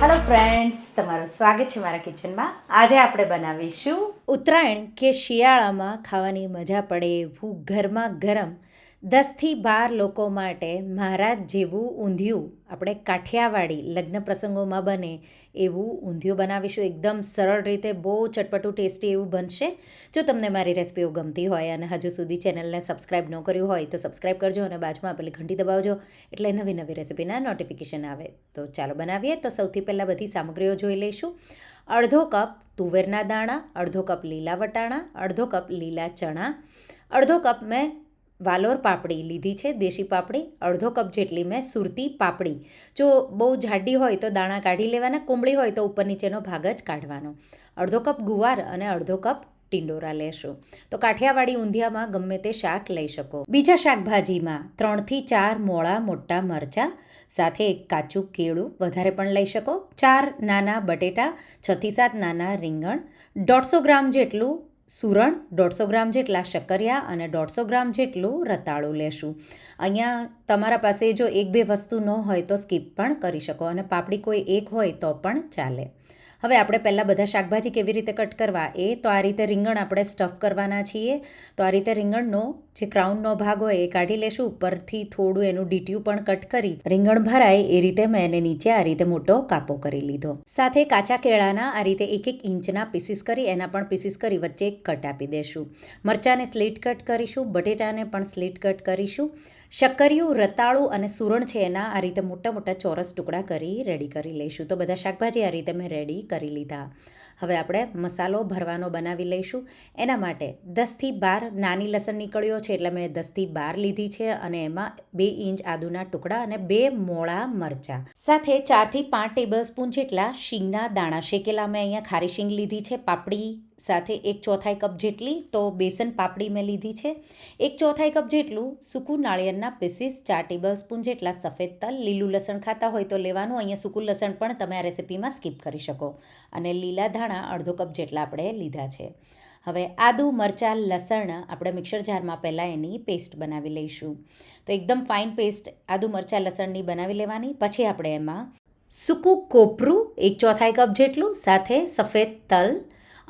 Hello friends તમારું સ્વાગત છે મારા કિચનમાં આજે આપણે બનાવીશું ઉત્તરાયણ કે શિયાળામાં ખાવાની મજા પડે એવું ગરમા ગરમ દસથી બાર લોકો માટે મારા જેવું ઊંધિયું આપણે કાઠિયાવાડી લગ્ન પ્રસંગોમાં બને એવું ઊંધિયું બનાવીશું. એકદમ સરળ રીતે બહુ ચટપટું ટેસ્ટી એવું બનશે. જો તમને મારી રેસિપીઓ ગમતી હોય અને હજુ સુધી ચેનલને સબસ્ક્રાઈબ ન કર્યું હોય તો સબસ્ક્રાઈબ કરજો અને બાજુમાં આપેલી ઘંટી દબાવજો એટલે નવી નવી રેસિપીના નોટિફિકેશન આવે. તો ચાલો બનાવીએ. તો સૌથી પહેલાં બધી સામગ્રીઓ જોઈ લઈશું. અડધો કપ તુવેરના દાણા, અડધો કપ લીલા વટાણા, અડધો કપ લીલા ચણા, અડધો કપ મેં વાલોર પાપડી લીધી છે, દેશી પાપડી, અડધો કપ જેટલી મેં સુરતી પાપડી. જો બહુ જાડી હોય તો દાણા કાઢી લેવાના, કુંબળી હોય તો ઉપર નીચેનો ભાગ જ કાઢવાનો. અડધો કપ ગુવાર અને અડધો કપ ટિંડોરા લેશો. તો કાઠિયાવાડી ઊંધિયામાં ગમે તે શાક લઈ શકો. બીજા શાકભાજીમાં ત્રણથી ચાર મોળા મોટા મરચાં, સાથે એક કાચું કેળું વધારે પણ લઈ શકો. ચાર નાના બટેટા, છથી સાત નાના રીંગણ, દોઢસો ગ્રામ જેટલું સુરણ દોઢસો ગ્રામ જેટલા શક્કરિયા અને દોઢસો ગ્રામ જેટલું રતાળું લેશું. અહીંયા તમારા પાસે જો એક બે વસ્તુ ન હોય તો સ્કીપ પણ કરી શકો અને પાપડી કોઈ એક હોય તો પણ ચાલે. હવે આપણે પહેલાં બધા શાકભાજી કેવી રીતે કટ કરવા એ તો આ રીતે રીંગણ આપણે સ્ટફ કરવાના છીએ. તો આ રીતે રીંગણનો જે ક્રાઉનનો ભાગ હોય એ કાઢી લેશું. ઉપરથી થોડું એનું ડીટ્યું પણ કટ કરી રીંગણ ભરાય એ રીતે મેં એને નીચે આ રીતે મોટો કાપો કરી લીધો. સાથે કાચા કેળાના આ રીતે એક એક ઇંચના પીસીસ કરી એના પણ પીસીસ કરી વચ્ચે એક કટ આપી દેશું. મરચાંને સ્લીટ કટ કરીશું, બટેટાને પણ સ્લીટ કટ કરીશું. શક્કરિયું, રતાળું અને સુરણ છે એના આ રીતે મોટા મોટા ચોરસ ટુકડા કરી રેડી કરી લઈશું તો બધા શાકભાજી આ રીતે મેં રેડી કરી લીધા. હવે આપણે મસાલો ભરવાનો બનાવી લઈશું. એના માટે દસથી બાર નાની લસણ નીકળ્યો છે, એટલે મેં દસથી બાર લીધી છે અને એમાં બે ઇંચ આદુના ટુકડા અને બે મોળા મરચાં. સાથે ચારથી પાંચ ટેબલ સ્પૂન જેટલા શીંગના દાણા શેકેલા મેં અહીંયા ખારી શીંગ લીધી છે, પાપડી સાથે એક ચોથાઈ કપ જેટલી તો બેસન પાપડી મેં લીધી છે. એક ચોથાઈ કપ જેટલું સૂકું નાળિયેરના પીસીસ ચાર ટેબલ સ્પૂન જેટલા સફેદ તલ, લીલું લસણ ખાતા હોય તો લેવાનું. અહીંયા સૂકું લસણ પણ તમે આ રેસીપીમાં સ્કીપ કરી શકો. અને લીલા ધાણા અડધો કપ જેટલા આપણે લીધા છે. હવે આદુ, મરચાં, લસણ આપણે મિક્સર જારમાં પહેલાં એની પેસ્ટ બનાવી લઈશું. તો એકદમ ફાઇન પેસ્ટ આદુ, મરચાં, લસણની બનાવી લેવાની. પછી આપણે એમાં સૂકું કોપરું એક ચોથાઈ કપ જેટલું, સાથે સફેદ તલ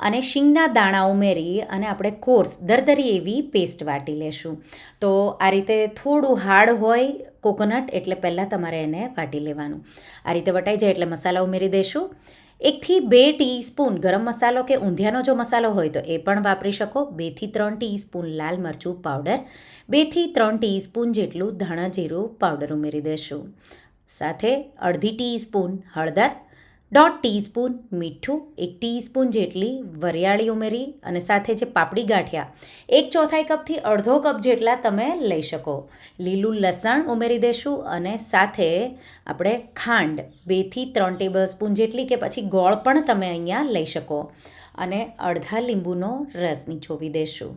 અને શીંગના દાણા ઉમેરી અને આપણે કોર્સ, દરદરી એવી પેસ્ટ વાટી લેશું. તો આ રીતે થોડું હાર્ડ હોય કોકોનટ, એટલે પહેલાં તમારે એને વાટી લેવાનું. આ રીતે વટાઈ જાય એટલે મસાલા ઉમેરી દઈશું એકથી બે ટીસ્પૂન ગરમ મસાલો કે ઊંધિયાનો જો મસાલો હોય તો એ પણ વાપરી શકો. બેથી ત્રણ ટીસ્પૂન લાલ મરચું પાવડર. બેથી ત્રણ ટીસ્પૂન જેટલું ધાણા જીરું પાવડર ઉમેરી દઈશું સાથે અડધી ટીસ્પૂન હળદર. દોઢ ટીસ્પૂન મીઠું, એક ટીસ્પૂન જેટલી વરિયાળી ઉમેરી અને સાથે જે પાપડી ગાંઠિયા, એક ચોથાઈ કપથી અડધો કપ જેટલા તમે લઈ શકો. લીલું લસણ ઉમેરી દેશું અને સાથે આપણે ખાંડ બેથી ત્રણ ટેબલ સ્પૂન જેટલી કે પછી ગોળ પણ તમે અહીંયા લઈ શકો. અને અડધા લીંબુનો રસ નીચોવી દેશું.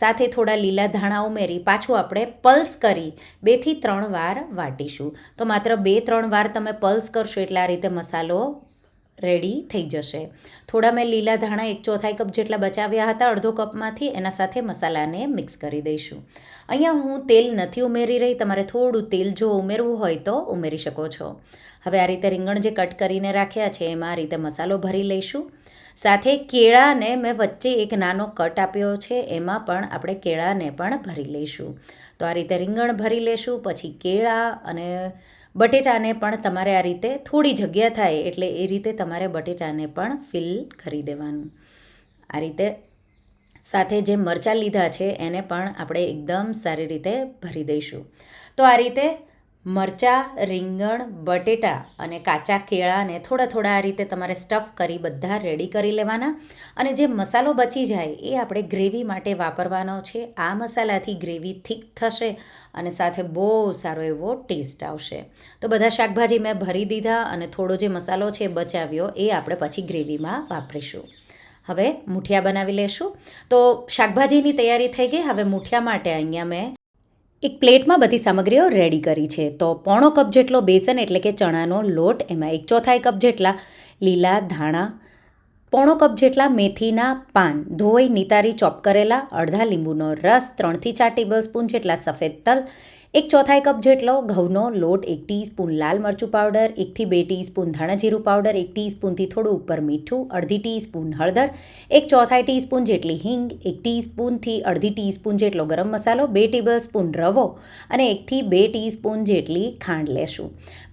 સાથે થોડા લીલા ધાણા ઉમેરી, પાછું આપણે પલ્સ કરી બેથી ત્રણ વાર વાટીશું. તો માત્ર બે ત્રણ વાર તમે પલ્સ કરશો એટલે આ રીતે મસાલો રેડી થઈ જશે. થોડા મેં લીલા ધાણા એક ચોથાઈ કપ જેટલા બચાવ્યા હતા, અડધો કપમાંથી એના સાથે મસાલાને મિક્સ કરી દઈશું. અહીંયા હું તેલ નથી ઉમેરી રહી, તમારે થોડું તેલ જો ઉમેરવું હોય તો ઉમેરી શકો છો. હવે આ રીતે રીંગણ જે કટ કરીને રાખ્યા છે, એમાં આ રીતે મસાલો ભરી લઈશું. સાથે કેળાને મેં વચ્ચે એક નાનો કટ આપ્યો છે, એમાં પણ આપણે કેળાને પણ ભરી લઈશું. તો આ રીતે રીંગણ ભરી લેશું, પછી કેળા અને બટેટાને પણ તમારે આ રીતે થોડી જગ્યા થાય એટલે એ રીતે તમારે બટેટાને પણ ફિલ કરી દેવાનું. આ રીતે સાથે જે મરચાં લીધા છે, એને પણ આપણે એકદમ સારી રીતે ભરી દઈશું. તો આ રીતે મરચાં, રીંગણ, બટેટા અને કાચા કેળાને થોડા થોડા આ રીતે તમારે સ્ટફ કરી બધા રેડી કરી લેવાના. અને જે મસાલો બચી જાય એ આપણે ગ્રેવી માટે વાપરવાનો છે. આ મસાલાથી ગ્રેવી થીક થશે અને સાથે બહુ સારો એવો ટેસ્ટ આવશે. તો બધા શાકભાજી મેં ભરી દીધા અને થોડો જે મસાલો છે બચાવ્યો એ આપણે પછી ગ્રેવીમાં વાપરીશું. હવે મૂઠિયા બનાવી લેશું. તો શાકભાજીની તૈયારી થઈ ગઈ. હવે મૂઠિયા માટે અહીંયા મેં એક પ્લેટમાં બધી સામગ્રીઓ રેડી કરી છે. તો પોણો કપ જેટલો બેસન એટલે કે ચણાનો લોટ, એમાં એક ચોથાઈ કપ જેટલા લીલા ધાણા, પોણો કપ જેટલા મેથીના પાન, ધોઈ, નિતારી, ચોપ કરેલા અડધા લીંબુનો રસ, ત્રણથી ચાર ટેબલ સ્પૂન જેટલા સફેદ તલ એક ચોથાઈ કપ જેટલો ઘઉંનો લોટ, એક ટીસ્પૂન લાલ મરચું પાવડર, એકથી બે ટીસ્પૂન ધાણા જીરું પાવડર, એક ટીસ્પૂનથી થોડું ઉપર મીઠું, અડધી ટીસ્પૂન હળદર, એક ચોથાઈ ટીસ્પૂન જેટલી હિંગ, એક ટીસ્પૂનથી અડધી ટીસ્પૂન જેટલો ગરમ મસાલો, બે ટેબલ સ્પૂન રવો અને એકથી બે ટીસ્પૂન જેટલી ખાંડ લેશું.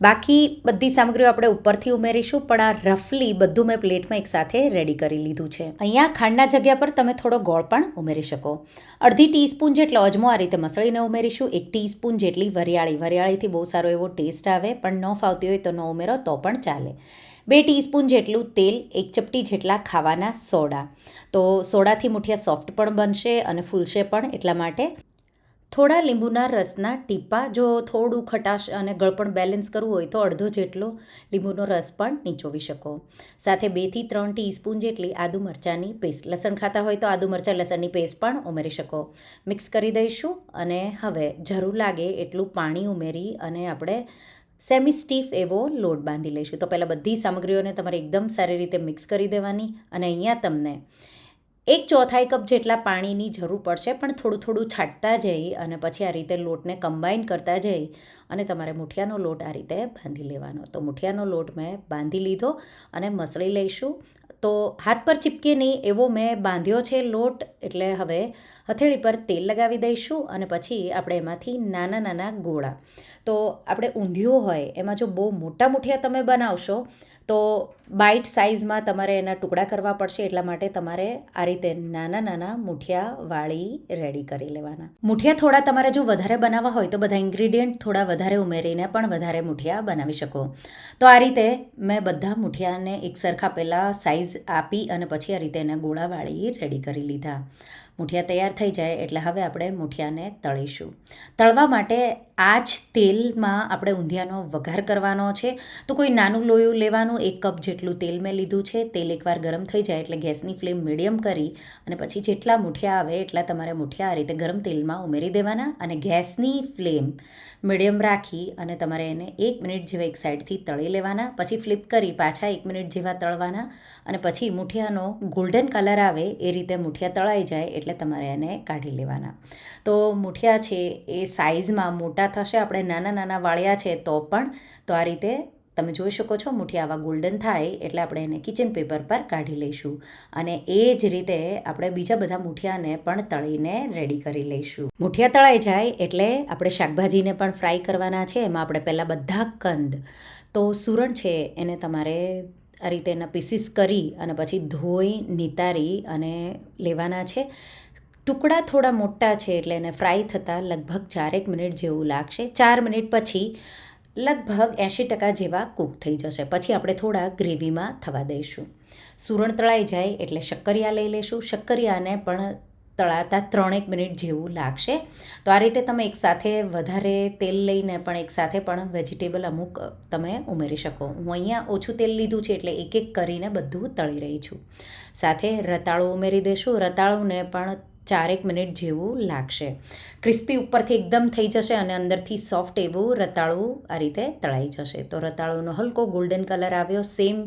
બાકી બધી સામગ્રીઓ આપણે ઉપરથી ઉમેરીશું, પણ આ રફલી બધું મેં પ્લેટમાં એકસાથે રેડી કરી લીધું છે. અહીંયા ખાંડના જગ્યા પર તમે થોડો ગોળ પણ ઉમેરી શકો. અડધી ટીસ્પૂન જેટલો અજમો આ રીતે મસળીને ઉમેરીશું, એક ટીસ્પૂન જેટલી વરિયાળી. વરિયાળીથી બહુ સારો એવો ટેસ્ટ આવે, પણ ન ફાવતી હોય તો ન ઉમેરો તો પણ ચાલે. બે ટીસ્પૂન જેટલું તેલ, એક ચપટી જેટલા ખાવાના સોડા. તો સોડાથી મુઠિયા સોફ્ટ પણ બનશે અને ફૂલશે પણ એટલા માટે. થોડા લીંબુના રસના ટીપા, જો થોડું ખટાશ અને ગળપણ બેલેન્સ કરવું હોય તો અડધો જેટલો લીંબુનો રસ પણ નીચોવી શકો. સાથે બેથી ત્રણ ટીસ્પૂન જેટલી આદુ મરચાંની પેસ્ટ લસણ ખાતા હોય તો આદુ મરચાં, લસણની પેસ્ટ પણ ઉમેરી શકો. મિક્સ કરી દઈશું અને હવે જરૂર લાગે એટલું પાણી ઉમેરી અને આપણે સેમી સ્ટીફ એવો લોટ બાંધી લઈશું. તો પહેલાં બધી સામગ્રીઓને તમારે એકદમ સારી રીતે મિક્સ કરી દેવાની અને અહીંયા તમને એક ચોથાઈ કપ જેટલા પાણીની જરૂર પડશે, પણ થોડું થોડું છાંટતા જઈ અને પછી આ રીતે લોટને કમ્બાઈન કરતા જઈ અને તમારે મુઠિયાનો લોટ આ રીતે બાંધી લેવાનો. તો મુઠિયાનો લોટ મેં બાંધી લીધો અને મસળી લઈશું. તો હાથ પર ચીપકે નહીં, એવો મેં બાંધ્યો છે લોટ, એટલે હવે હથેળી પર તેલ લગાવી દઈશું અને પછી આપણે એમાંથી નાના નાના ગોળા. તો આપણે ઊંધિયું હોય, એમાં જો બહુ મોટા મુઠિયા તમે બનાવશો તો બાઇટ સાઇઝમાં તમારે એના ટુકડા કરવા પડશે એટલા માટે તમારે આ રીતે નાના નાના મુઠિયા વાળી રેડી કરી લેવાના. મુઠિયા થોડા તમારે જો વધારે બનાવવા હોય તો બધા ઇન્ગ્રીડિયન્ટ થોડા વધારે ઉમેરીને પણ વધારે મુઠિયા બનાવી શકો. તો આ રીતે મેં બધા મુઠિયાને એક સરખા પહેલાં સાઇઝ આપી અને પછી આ રીતે એના ગોળા વાળી રેડી કરી લીધા. મુઠિયા તૈયાર થઈ જાય એટલે હવે આપણે મૂઠિયાને તળીશું. તળવા માટે આ જ તેલમાં આપણે ઊંધિયાનો વઘાર કરવાનો છે. તો કોઈ નાનું લોયું લેવાનું, એક કપ જેટલું તેલ મેં લીધું છે, તેલ એકવાર ગરમ થઈ જાય એટલે ગેસની ફ્લેમ મીડિયમ કરી અને પછી જેટલા મૂઠિયા આવે એટલા તમારે મૂઠિયા આ રીતે ગરમ તેલમાં ઉમેરી દેવાના અને ગેસની ફ્લેમ મીડિયમ રાખી અને તમારે એને એક મિનિટ જેવા એક સાઈડથી તળી લેવાના, પછી ફ્લિપ કરી પાછા એક મિનિટ જેવા તળવાના અને પછી મૂઠિયાનો ગોલ્ડન કલર આવે એ રીતે મૂઠિયા તળાઈ જાય એટલે તમારે એને કાઢી લેવાના. તો મૂઠિયા છે એ સાઇઝમાં મોટા થશે, આપણે નાના નાના વાળ્યા છે તો પણ, તો આ રીતે તમે જોઈ શકો છો મૂઠિયા આવા ગોલ્ડન થાય એટલે આપણે એને કિચન પેપર પર કાઢી લઈશું. અને એ જ રીતે આપણે બીજા બધા મૂઠિયાને પણ તળીને રેડી કરી લઈશું. મૂઠિયા તળાઈ જાય એટલે આપણે શાકભાજીને પણ ફ્રાય કરવાના છે, એમાં આપણે પહેલાં બધા કંદ, તો સુરણ છે એને તમારે આ રીતે એના પીસીસ કરી અને પછી ધોઈ, નિતારી અને લેવાના છે. ટુકડા થોડા મોટા છે એટલે એને ફ્રાય થતાં લગભગ ચારેક મિનિટ જેવું લાગશે. ચાર મિનિટ પછી લગભગ એંશી ટકા જેવા કૂક થઈ જશે. પછી આપણે થોડા ગ્રેવીમાં થવા દઈશું. સુરણ તળાઈ જાય એટલે શક્કરિયા લઈ લઈશું શક્કરિયાને પણ તળાતા ત્રણેક મિનિટ જેવું લાગશે. તો આ રીતે તમે એકસાથે વધારે તેલ લઈને પણ એકસાથે પણ વેજીટેબલ અમુક તમે ઉમેરી શકો. હું અહીંયા ઓછું તેલ લીધું છે એટલે એક એક કરીને બધું તળી રહી છું. સાથે રતાળું ઉમેરી દેશું. રતાળુંને પણ ચારેક મિનિટ જેવું લાગશે. ક્રિસ્પી ઉપરથી એકદમ થઈ જશે અને અંદરથી સોફ્ટ એવું રતાળું આ રીતે તળાઈ જશે. તો રતાળુનો હલકો ગોલ્ડન કલર આવ્યો સેમ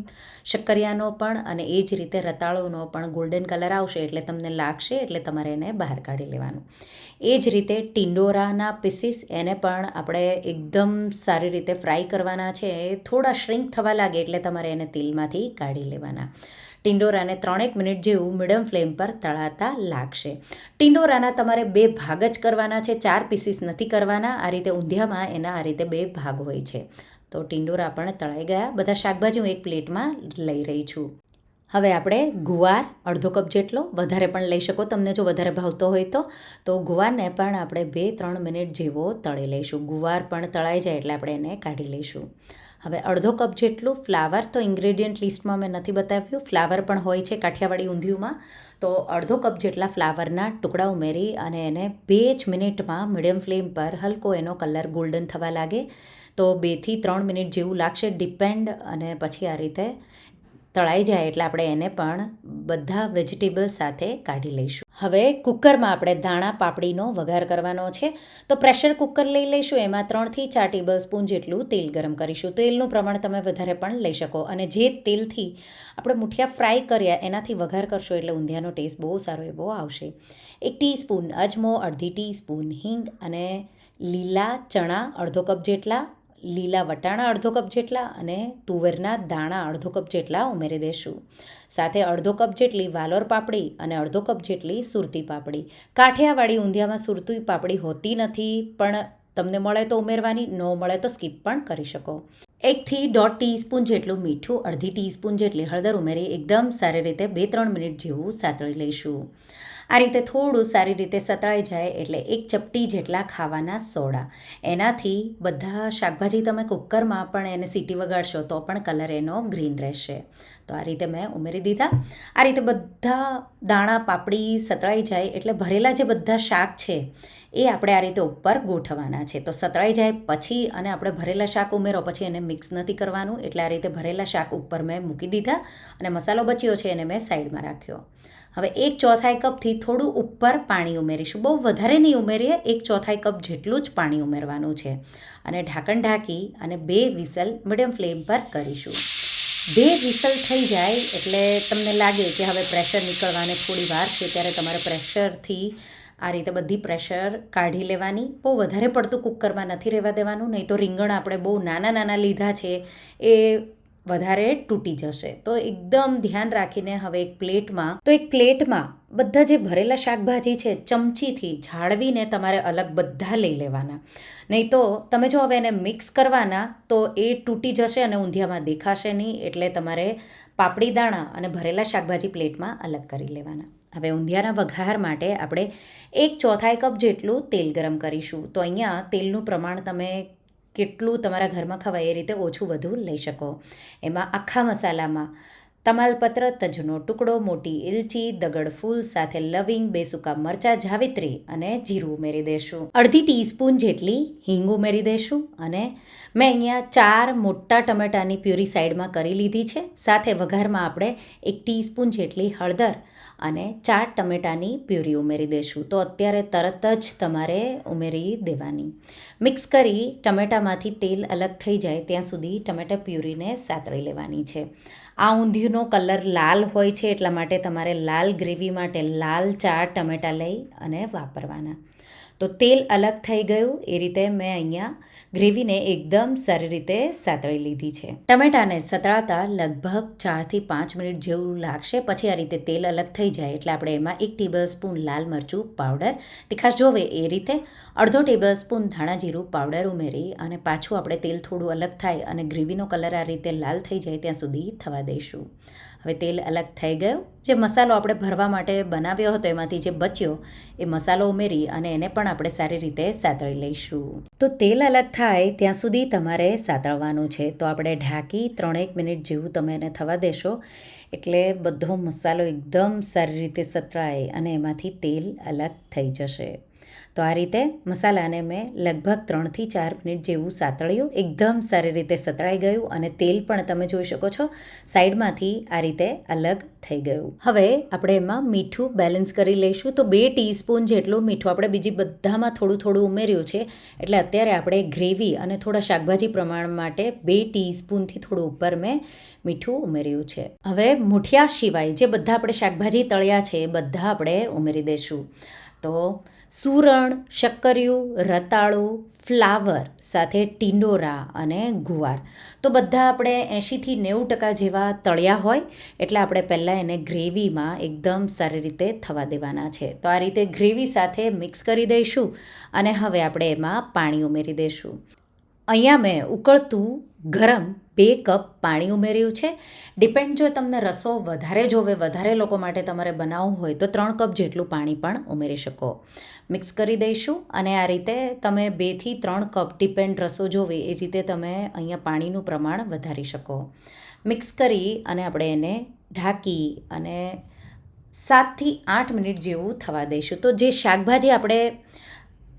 શક્કરિયાનો પણ અને એ જ રીતે રતાળુનો પણ ગોલ્ડન કલર આવશે એટલે તમને લાગશે એટલે તમારે એને બહાર કાઢી લેવાનું. એ જ રીતે ટિંડોરાના પીસીસ એને પણ આપણે એકદમ સારી રીતે ફ્રાય કરવાના છે. થોડા શ્રિંક થવા લાગે એટલે તમારે એને તેલમાંથી કાઢી લેવાના. ટિંડોરાને ત્રણેક મિનિટ જેવું મીડિયમ ફ્લેમ પર તળાતા લાગશે. ટિંડોરાના તમારે બે ભાગ જ કરવાના છે, ચાર પીસીસ નથી કરવાના. આ રીતે ઊંધિયામાં એના આ રીતે બે ભાગ હોય છે. તો ટિંડોરા પણ તળાઈ ગયા. બધા શાકભાજી હું એક પ્લેટમાં લઈ રહી છું. હવે આપણે ગુવાર અડધો કપ જેટલો વધારે પણ લઈ શકો. તમને જો વધારે ભાવતો હોય તો. તો ગુવારને પણ આપણે બે ત્રણ મિનિટ જેવો તળી લઈશું. ગુવાર પણ તળાઈ જાય એટલે આપણે એને કાઢી લઈશું. હવે અડધો કપ જેટલું ફ્લાવર તો ઇન્ગ્રેડિયન્ટ લિસ્ટમાં મેં નથી બતાવ્યું. ફ્લાવર પણ હોય છે કાઠિયાવાડી ઊંધિયુંમાં. તો અડધો કપ જેટલા ફ્લાવરના ટુકડા ઉમેરી અને એને બે જ મિનિટમાં મીડિયમ ફ્લેમ પર હલકો એનો કલર ગોલ્ડન થવા લાગે. તો બેથી ત્રણ મિનિટ જેવું લાગશે. ડિપેન્ડ અને પછી આ રીતે તળાઈ જાય એટલે આપણે એને પણ બધા વેજીટેબલ સાથે કાઢી લઈશું. હવે કુકરમાં આપણે દાણા પાપડીનો વઘાર કરવાનો છે. તો પ્રેશર કુકર લઈ લઈશું, એમાં ત્રણથી ચાર ટેબલ સ્પૂન જેટલું તેલ ગરમ કરીશું. તેલનું પ્રમાણ તમે વધારે પણ લઈ શકો અને જે તેલથી આપણે મુઠિયા ફ્રાય કર્યા એનાથી વઘાર કરશો એટલે ઊંધિયાનો ટેસ્ટ બહુ સારો એવો આવશે. એક ટીસ્પૂન અજમો, અડધી ટીસ્પૂન હિંગ અને લીલા ચણા અડધો કપ જેટલા લીલા વટાણા અડધો કપ જેટલા અને તુવેરના દાણા અડધો કપ જેટલા ઉમેરી દઈશું સાથે અડધો કપ જેટલી વાલોર પાપડી અને અડધો કપ જેટલી સુરતી પાપડી. કાઠિયાવાડી ઊંધિયામાં સુરતી પાપડી હોતી નથી, પણ તમને મળે તો ઉમેરવાની, ન મળે તો સ્કીપ પણ કરી શકો. એકથી દોઢ ટીસ્પૂન જેટલું મીઠું, અડધી ટીસ્પૂન જેટલી હળદર ઉમેરી એકદમ સારી રીતે બે ત્રણ મિનિટ જેવું સાતળી લઈશું. આ રીતે થોડું સારી રીતે સતળાઈ જાય એટલે એક ચપટી જેટલા ખાવાના સોડા. એનાથી બધા શાકભાજી તમે કુકરમાં પણ એને સીટી વગાડશો તો પણ કલર એનો ગ્રીન રહેશે. તો આ રીતે મેં ઉમેરી દીધા. આ રીતે બધા દાણા પાપડી સતળાઈ જાય એટલે ભરેલા જે બધા શાક છે એ આપણે આ રીતે ઉપર ગોઠવવાના છે. તો સતળાઈ જાય પછી અને આપણે ભરેલા શાક ઉમેરો, પછી એને મિક્સ નથી કરવાનું. એટલે આ રીતે ભરેલા શાક ઉપર મેં મૂકી દીધા અને મસાલો બચ્યો છે એને મેં સાઈડમાં રાખ્યો. હવે એક ચોથાઈ કપથી થોડું ઉપર પાણી ઉમેરીશું. બહુ વધારે નહીં ઉમેરીએ, એક ચોથાઈ કપ જેટલું જ પાણી ઉમેરવાનું છે. અને ઢાંકણ ઢાંકી અને બે વિસલ મીડિયમ ફ્લેમ પર કરીશું. બે વિસલ થઈ જાય એટલે તમને લાગે કે હવે પ્રેશર નીકળવાને થોડી વાર છે, ત્યારે તમારે પ્રેશરથી આ રીતે બધી પ્રેશર કાઢી લેવાની. બહુ વધારે પડતું કુકરમાં નથી રહેવા દેવાનું, નહીં તો રીંગણ આપણે બહુ નાના નાના લીધા છે, એ વધારે તૂટી જશે. તો એકદમ ધ્યાન રાખીને હવે એક પ્લેટમાં, તો એક પ્લેટમાં બધા જે ભરેલા શાકભાજી છે, ચમચીથી જાળવીને તમારે અલગ બધા લઈ લેવાના. નહીં તો તમે જો હવે એને મિક્સ કરવાના, તો એ તૂટી જશે અને ઊંધિયામાં દેખાશે નહીં, એટલે તમારે પાપડી દાણા અને ભરેલા શાકભાજી પ્લેટમાં અલગ કરી લેવાના. હવે ઊંધિયાના વઘાર માટે આપણે એક ચોથાઈ કપ જેટલું તેલ ગરમ કરીશું. તો અહીંયા તેલનું પ્રમાણ તમે કેટલું તમારા ઘરમાં ખવાય એ રીતે ઓછું વધુ લઈ શકો. એમાં આખા મસાલામાં તમાલપત્ર, તજનો ટુકડો, મોટી ઇલચી, દગડ ફૂલ, સાથે લવિંગ બે સૂકા મરચાં જાવિત્રી અને જીરું ઉમેરી દઈશું અડધી ટીસ્પૂન જેટલી હિંગ ઉમેરી દઈશું અને મેં અહીંયા ચાર મોટા ટમેટાની પ્યુરી સાઈડમાં કરી લીધી છે. સાથે વઘારમાં આપણે એક ટીસ્પૂન જેટલી હળદર અને ચાર ટમેટાની પ્યુરી ઉમેરી દઈશું તો અત્યારે તરત જ તમારે ઉમેરી દેવાની. મિક્સ કરી ટમેટામાંથી તેલ અલગ થઈ જાય ત્યાં સુધી ટમેટા પ્યુરીને સાતળી લેવાની છે. આ ઊંધિયુંનો કલર લાલ હોય છે, એટલા માટે તમારે લાલ ગ્રેવી માટે લાલ ચાર ટમેટાં લઈ અને વાપરવાના. તો તેલ અલગ થઈ ગયું. એ રીતે મેં અહીંયા ગ્રેવીને એકદમ સારી રીતે સાતળી લીધી છે. ટમેટાને સતળાતા લગભગ ચારથી પાંચ મિનિટ જેવું લાગશે. પછી આ રીતે તેલ અલગ થઈ જાય એટલે આપણે એમાં એક ટેબલ સ્પૂન લાલ મરચું પાવડર તીખાશ જોવે એ રીતે અડધો ટેબલ સ્પૂન ધાણા જીરું પાવડર ઉમેરી અને પાછું આપણે તેલ થોડું અલગ થાય અને ગ્રેવીનો કલર આ રીતે લાલ થઈ જાય ત્યાં સુધી થવા દઈશું હવે તેલ અલગ થઈ ગયો. જે મસાલો આપણે ભરવા માટે બનાવ્યો હતો, એમાંથી જે બચ્યો, એ મસાલો ઉમેરી અને એને પણ આપણે સારી રીતે સાતળી લઈશું. તો તેલ અલગ થાય ત્યાં સુધી તમારે સાતળવાનું છે. તો આપણે ઢાંકી ત્રણેક મિનિટ જેવું તમે એને થવા દેશો. એટલે બધો મસાલો એકદમ સારી રીતે સતળાય અને એમાંથી તેલ અલગ થઈ જશે. તો આ રીતે મસાલાને મેં લગભગ ત્રણથી ચાર મિનિટ જેવું સાતળ્યું. એકદમ સારી રીતે સતળાઈ ગયું અને તેલ પણ તમે જોઈ શકો છો. સાઈડમાંથી આ રીતે અલગ થઈ ગયું. હવે આપણે એમાં મીઠું બેલેન્સ કરી લઈશું. તો બે ટીસ્પૂન જેટલું મીઠું આપણે બીજી બધામાં થોડું થોડું ઉમેર્યું છે. એટલે અત્યારે આપણે ગ્રેવી અને થોડા શાકભાજી પ્રમાણ માટે બે ટીસ્પૂનથી થોડું ઉપર મેં મીઠું ઉમેર્યું છે. હવે મૂઠિયા સિવાય જે બધા આપણે શાકભાજી તળ્યા છે એ બધા આપણે ઉમેરી દઈશું. તો સુરણ, શક્કરિયું, રતાળું, ફ્લાવર સાથે ટિંડોરા અને ગુવાર. તો બધા આપણે એંશીથી નેવું ટકા જેવા તળ્યા હોય, એટલે આપણે પહેલાં એને ગ્રેવીમાં એકદમ સારી રીતે થવા દેવાના છે. તો આ રીતે ગ્રેવી સાથે મિક્સ કરી દઈશું અને હવે આપણે એમાં પાણી ઉમેરી દઈશું. અહીંયા મેં ઉકળતું ગરમ બે કપ પાણી ઉમેર્યું છે. ડિપેન્ડ જો તમને રસો વધારે જોવે, વધારે લોકો માટે તમારે બનાવવું હોય, તો ત્રણ કપ જેટલું પાણી પણ ઉમેરી શકો. મિક્સ કરી દઈશું અને આ રીતે તમે બેથી ત્રણ કપ ડિપેન્ડ રસો જોવે, એ રીતે તમે અહીંયા પાણીનું પ્રમાણ વધારી શકો. મિક્સ કરી અને આપણે એને ઢાંકી અને સાતથી આઠ મિનિટ જેવું થવા દઈશું. તો જે શાકભાજી આપણે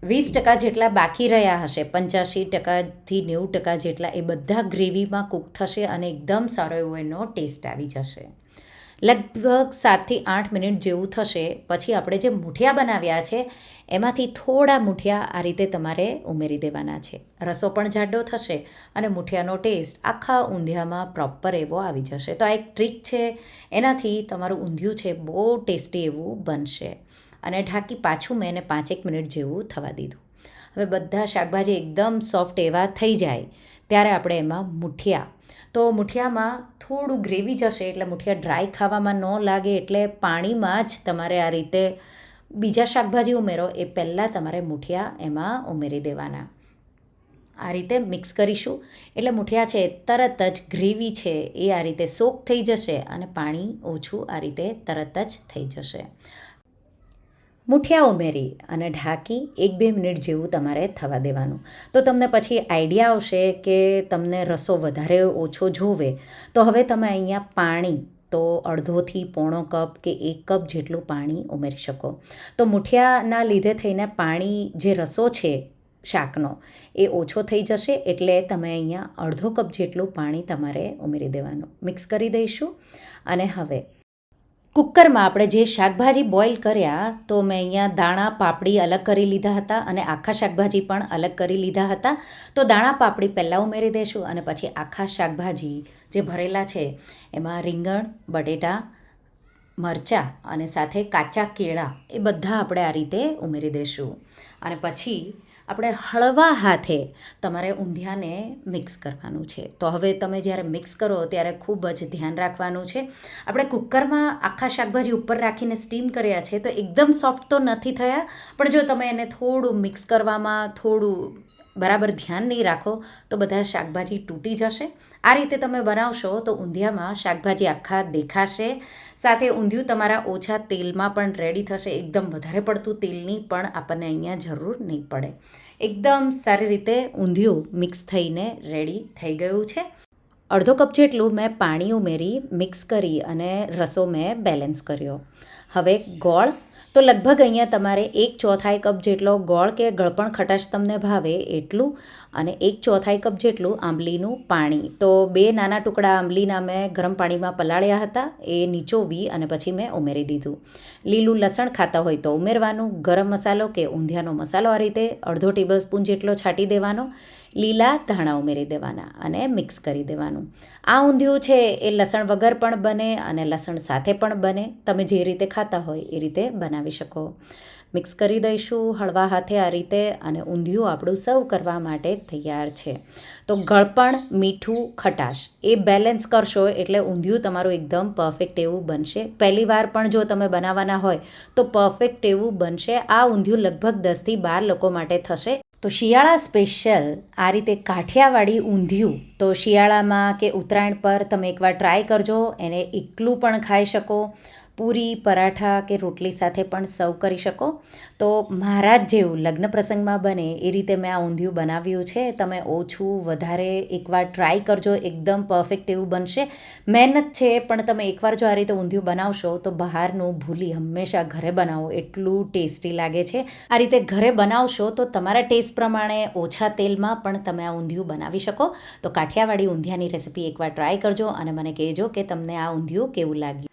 વીસ ટકા જેટલા બાકી રહ્યા હશે, પંચ્યાસી ટકાથી નેવું ટકા જેટલા એ બધા ગ્રેવીમાં કૂક થશે અને એકદમ સારો એવો એનો ટેસ્ટ આવી જશે. લગભગ સાતથી આઠ મિનિટ જેવું થશે, પછી આપણે જે મૂઠિયા બનાવ્યા છે, એમાંથી થોડા મૂઠિયા આ રીતે તમારે ઉમેરી દેવાના છે. રસો પણ જાડો થશે અને મૂઠિયાનો ટેસ્ટ આખા ઊંધિયામાં પ્રોપર એવો આવી જશે. તો આ એક ટ્રીક છે, એનાથી તમારું ઊંધિયું છે, બહુ ટેસ્ટી એવું બનશે. અને ઢાંકી પાછું મેં એને પાંચેક મિનિટ જેવું થવા દીધું. હવે બધા શાકભાજી એકદમ સોફ્ટ એવા થઈ જાય, ત્યારે આપણે એમાં મુઠિયા. તો મુઠિયામાં થોડું ગ્રેવી જશે એટલે મુઠિયા ડ્રાય ખાવામાં ન લાગે, એટલે પાણીમાં જ તમારે આ રીતે બીજા શાકભાજી ઉમેરો, એ પહેલાં તમારે મુઠિયા એમાં ઉમેરી દેવાના. આ રીતે મિક્સ કરીશું. એટલે મુઠિયા છે તરત જ ગ્રેવી છે, એ આ રીતે સોક થઈ જશે અને પાણી ઓછું આ રીતે તરત જ થઈ જશે. મુઠિયા ઉમેરી અને ઢાંકી એક બે મિનિટ જેવું તમારે થવા દેવાનું. તો તમને પછી આઈડિયા આવશે કે તમને રસો વધારે ઓછો જોવે. તો હવે તમે અહીંયા પાણી, તો અડધોથી પોણો કપ કે એક કપ જેટલું પાણી ઉમેરી શકો. તો મૂઠિયાના લીધે થઈને પાણી જે રસો છે શાકનો, એ ઓછો થઈ જશે એટલે તમે અહીંયા અડધો કપ જેટલું પાણી તમારે ઉમેરી દેવાનું. મિક્સ કરી દઈશું. અને હવે કુકરમાં આપણે જે શાકભાજી બોઇલ કર્યા, તો મેં અહીંયા દાણા, પાપડી અલગ કરી લીધા હતા અને આખા શાકભાજી પણ અલગ કરી લીધા હતા. તો દાણા, પાપડી પહેલાં ઉમેરી દઈશું અને પછી આખા શાકભાજી જે ભરેલા છે, એમાં રીંગણ, બટેટા, મરચાં અને સાથે કાચા કેળા, એ બધા આપણે આ રીતે ઉમેરી દઈશું અને પછી આપણે હળવા હાથે તમારે ઊંધિયાને મિક્સ કરવાનું છે. તો હવે તમે જ્યારે મિક્સ કરો ત્યારે ખૂબ જ ધ્યાન રાખવાનું છે. આપણે કુકરમાં આખા શાકભાજી ઉપર રાખીને સ્ટીમ કર્યા છે તો એકદમ સોફ્ટ તો નથી થયા, પણ જો તમે એને થોડું મિક્સ કરવામાં, થોડું બરાબર ધ્યાન નહીં રાખો તો બધા શાકભાજી તૂટી જશે. આ રીતે તમે બનાવશો તો ઊંધિયામાં શાકભાજી આખા દેખાશે. સાથે ઊંધિયું તમારા ઓછા તેલમાં પણ રેડી થશે. એકદમ વધારે પડતું તેલની પણ આપણને અહીંયા જરૂર નહીં પડે. એકદમ સારી રીતે ઊંધિયું મિક્સ થઈને રેડી થઈ ગયું છે. અડધો કપ જેટલું મેં પાણી ઉમેરી મિક્સ કરી અને રસો મેં બેલેન્સ કર્યો. હવે ગોળ તો લગભગ અહીંયા તમારે એક ચોથાઈ કપ જેટલો ગોળ કે ગળપણ ખટાશ તમને ભાવે એટલું અને એક ચોથાઈ કપ જેટલું આંબલીનું પાણી. તો બે નાના ટુકડા આંબલીના મેં ગરમ પાણીમાં પલાળ્યા હતા, એ નીચોવી અને પછી મેં ઉમેરી દીધું. લીલું લસણ ખાતા હોય તો ઉમેરવાનું, ગરમ મસાલો કે ઊંધિયાનો મસાલો આ રીતે અડધો ટેબલ સ્પૂન જેટલો છાંટી દેવાનો. લીલા ધાણા ઉમેરી દેવાના અને મિક્સ કરી દેવાનું. આ ઊંધિયું છે એ લસણ વગર પણ બને અને લસણ સાથે પણ બને. તમે જે રીતે ખાતા હોય એ રીતે બનાવી શકો. મિક્સ કરી દઈશું હળવા હાથે આ રીતે અને ઊંધિયું આપણું સર્વ કરવા માટે તૈયાર છે. તો ગળપણ, મીઠું, ખટાશ એ બેલેન્સ કરશો એટલે ઊંધિયું તમારું એકદમ પરફેક્ટ એવું બનશે. પહેલી વાર પણ જો તમે બનાવવાના હોય તો પરફેક્ટ એવું બનશે. આ ઊંધિયું લગભગ દસથી બાર લોકો માટે થશે. તો શિયાળા સ્પેશિયલ આ રીતે કાઠિયાવાડી ઊંધિયું, તો શિયાળામાં કે ઉત્તરાયણ પર તમે એકવાર ટ્રાય કરજો, એને એકલું પણ ખાઈ શકો. પૂરી, પરાઠા કે રોટલી સાથે પણ સર્વ કરી શકો. તો મારા જ જેવું લગ્ન પ્રસંગમાં બને એ રીતે મેં આ ઊંધિયું બનાવ્યું છે. તમે ઓછું, વધારે એકવાર ટ્રાય કરજો. એકદમ પરફેક્ટ એવું બનશે. મહેનત છે, પણ તમે એકવાર જો આ રીતે ઊંધિયું બનાવશો, તો બહારનું ભૂલી હંમેશા ઘરે બનાવો. એટલું ટેસ્ટી લાગે છે. આ રીતે ઘરે બનાવશો, તો તમારા ટેસ્ટ પ્રમાણે ઓછા તેલમાં પણ તમે આ ઊંધિયું બનાવી શકો. તો કાઠિયાવાડી ઊંધિયાની રેસીપી એકવાર ટ્રાય કરજો અને મને કહેજો કે તમને આ ઊંધિયું કેવું લાગ્યું.